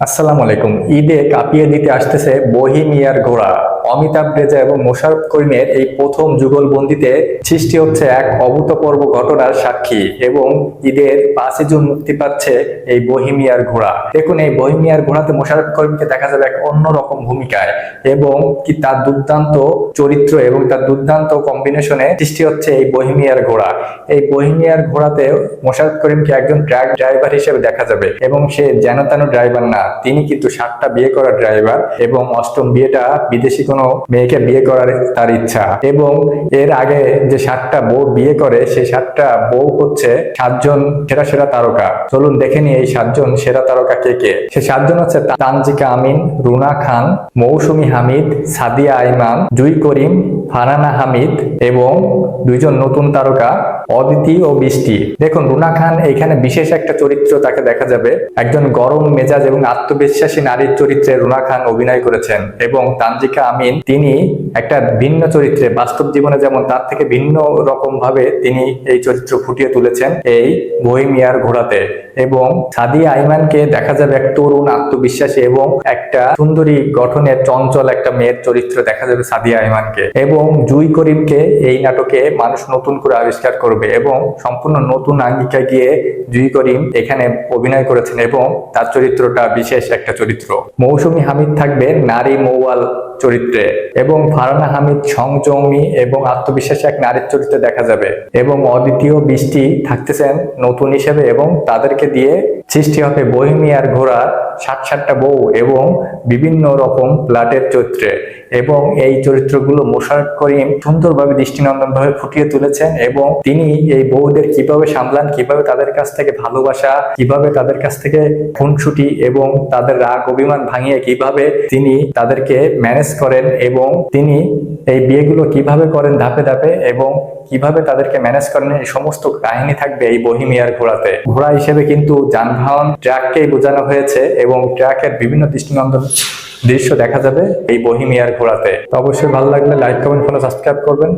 আসসালামু আলাইকুম। ঈদে কাঁপিয়ে দিতে আসতেছে বহিমিয়ার ঘোড়া। অমিতাভ রেজা এবং মোশারফ করিমের এই প্রথম যুগলবন্দিতে সৃষ্টি হচ্ছে এক অভূতপূর্ব ঘটনার সাক্ষী এবং ঈদের পাঁচই জুন মুক্তি পাচ্ছে এই বহিমিয়ার ঘোড়া। দেখুন, এই বহিমিয়ার ঘোড়াতে মোশারফ করিমকে দেখা যাবে এক অন্যরকম ভূমিকায় এবং কি তার দুর্দান্ত চরিত্র এবং তার দুর্দান্ত কম্বিনেশনে সৃষ্টি হচ্ছে এই বহিমিয়ার ঘোড়া। এই বহিমিয়ার ঘোড়াতে মোশারফ করিমকে একজন ট্রাক ড্রাইভার হিসেবে দেখা যাবে এবং সে যেন তেন ড্রাইভার না, তিনি কিন্তু সাতটা বিয়ে করা ড্রাইভার এবং অষ্টম বিয়েটা বিদেশি কোনো মেয়েকে বিয়ে করার তার ইচ্ছা। এবং এর আগে যে সাতটা বউ বিয়ে করে, সেই সাতটা বউ হচ্ছে সাতজন সেরা সেরা তারকা। চলুন দেখে নিই এই সাতজন সেরা তারকা কে কে। সে সাতজন হচ্ছে তানজিকা আমিন, রুনা খান, মৌসুমি হামিদ, সাদিয়া আইমান, জুই করিম ফারানা হামিদ এবং দুইজন নতুন তারকা অদিতি ও বৃষ্টি দেখুন, রুনা খান এইখানে বিশেষ একটা চরিত্র তাকে দেখা যাবে। একজন গরম মেজাজ এবং আত্মবিশ্বাসী নারীর চরিত্রে রুনা খান অভিনয় করেছেন এবং তানজিকা আমিন, তিনি একটা ভিন্ন চরিত্রে, বাস্তব জীবনে যেমন তার থেকে ভিন্ন রকম ভাবে তিনি এই চরিত্র ফুটিয়ে তুলেছেন এই বহিমিয়ার ঘোড়াতে। এবং সাদিয়া আইমানকে দেখা যাবে এক তরুণ, আত্মবিশ্বাসী এবং একটা সুন্দরী গঠনের চঞ্চল একটা মেয়ের চরিত্র দেখা যাবে সাদিয়া আইমানকে। এবং জুই করিমকে এই নাটকে মানুষ নতুন করে আবিষ্কার করবে এবং সম্পূর্ণ নতুন আঙ্গিকা গিয়ে জুই করিম এখানে অভিনয় করেছেন এবং তার চরিত্রটা বিশেষ একটা চরিত্র। মৌসুমী হামিদ থাকবে নারী মৌয়াল চরিত্রে এবং ফারানা হামিদ সংযমী এবং আত্মবিশ্বাসী এক নারীর চরিত্রে দেখা যাবে এবং অদ্বিতীয় বৃষ্টি থাকতেছেন নতুন হিসেবে এবং তাদেরকে দিয়ে সৃষ্টি হবে বহিমিয়ার ঘোড়া ষাট ষাটটা বউ এবং বিভিন্ন রকম প্লাটের চরিত্রে। এবং এই চরিত্রগুলো মোশারফ করিম সুন্দরভাবে দৃষ্টিনন্দন ভাবে ফুটিয়ে তুলেছেন এবং তিনি এই বউদের কীভাবে সামলান, কীভাবে তাদের কাছ থেকে ভালোবাসা, কীভাবে তাদের কাছ থেকে খুনসুটি এবং তাদের রাগ, অভিমান ভাঙিয়ে কীভাবে তিনি তাদেরকে ম্যানেজ করেন এবং তিনি এই বিয়েগুলো কীভাবে করেন ধাপে ধাপে এবং কীভাবে তাদেরকে ম্যানেজ করেন, এই সমস্ত কাহিনী থাকবে এই বহিমিয়ার ঘোড়াতে। ঘোড়া হিসেবে কিন্তু যানবাহন, ট্রাককেই বোঝানো হয়েছে এবং ট্র্যাকের বিভিন্ন দৃষ্টিনন্দন দৃশ্য দেখা যাবে এই বহিমিয়ার ঘোড়াতে। তো অবশ্যই ভালো লাগলে লাইক কমেন্ট ফলো সাবস্ক্রাইব করবেন।